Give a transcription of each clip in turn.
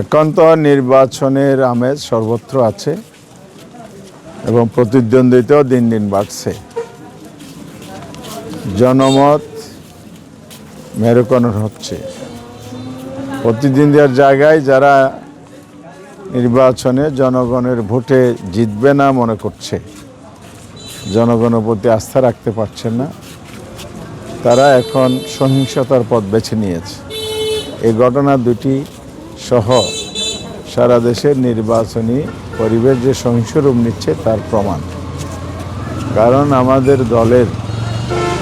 এখন তো নির্বাচনের আমেজ সর্বত্র আছে এবং প্রতিদ্বন্দ্বিতাও দিন দিন বাড়ছে। জনমত মেরুকরণ হচ্ছে। প্রতিদ্বন্দ্বীর জায়গায় যারা নির্বাচনে জনগণের ভোটে জিতবে না মনে করছে জনগণের প্রতি আস্থা রাখতে পারছে না, তারা এখন সহিংসতার পথ বেছে নিয়েছে। এই ঘটনা দুটি সহ সারা দেশের নির্বাচনী পরিবেশ যে সহিংস রূপ নিচ্ছে তার প্রমাণ। কারণ আমাদের দলের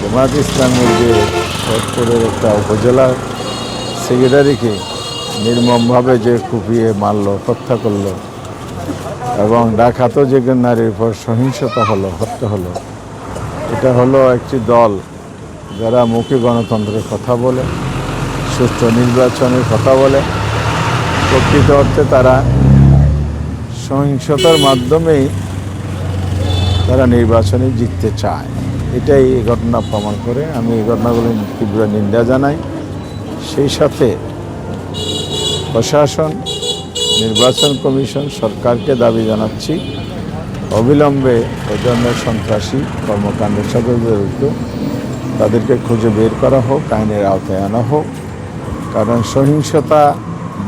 জামাত ইসলামের যে ফরিদপুরের একটা উপজেলা সেক্রেটারিকে নির্মমভাবে যে কুপিয়ে মারল, হত্যা করল এবং ডাকাতও যে নারীর উপর সহিংসতা হলো, হত্যা হলো, এটা হলো একটি দল যারা মুখে গণতন্ত্রের কথা বলে, সুষ্ঠু নির্বাচনের কথা বলে প্রকৃত অর্থে তারা সহিংসতার মাধ্যমেই তারা নির্বাচনে জিততে চায়। এটাই এই ঘটনা প্রমাণ করে। আমি এই ঘটনাগুলো তীব্র নিন্দা জানাই। সেই সাথে প্রশাসন, নির্বাচন কমিশন, সরকারকে দাবি জানাচ্ছি, অবিলম্বে এ সন্ত্রাসী কর্মকাণ্ডের সাথে জড়িত, তাদেরকে খুঁজে বের করা হোক, আইনের আওতায় আনা হোক। কারণ সহিংসতা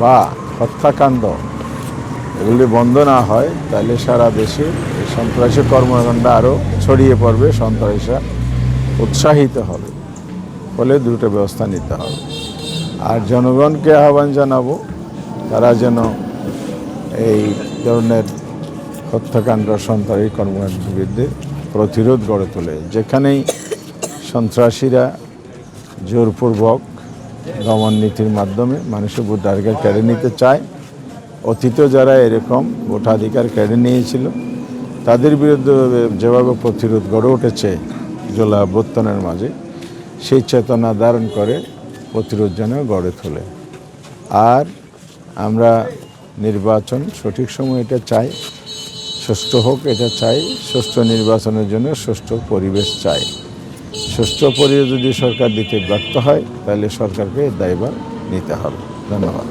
বা হত্যাকাণ্ড। এগুলি বন্ধ না হয়, তাহলে সারা দেশে সন্ত্রাসী কর্মকাণ্ড আরও ছড়িয়ে পড়বে, সন্ত্রাসীরা উৎসাহিত হবে, ফলে দ্রুত ব্যবস্থা নিতে হবে। আর জনগণকে আহ্বান জানাব, তারা যেন এই ধরনের হত্যাকাণ্ড, সন্ত্রাসী কর্মকাণ্ডের বিরুদ্ধে প্রতিরোধ গড়ে তোলে। যেখানেই সন্ত্রাসীরা জোরপূর্বক দমন নীতির মাধ্যমে মানুষের ভোটাধিকার কেড়ে নিতে চায়। অতীতে যারা এরকম ভোটাধিকার কেড়ে নিয়েছিল, তাদের বিরুদ্ধে যেভাবে প্রতিরোধ গড়ে উঠেছে জোলা অভ্যুত্থানের মাঝে, সেই চেতনা ধারণ করে প্রতিরোধ যেন গড়ে তোলে। আর আমরা নির্বাচন সঠিক সময় এটা চাই, সুষ্ঠু হোক এটা চাই, সুষ্ঠু নির্বাচনের জন্য সুষ্ঠু পরিবেশ চাই। সুষ্ঠু পরিবেশ যদি সরকার দিতে ব্যর্থ হয় তাহলে সরকারকে দায়ভার নিতে হবে। ধন্যবাদ।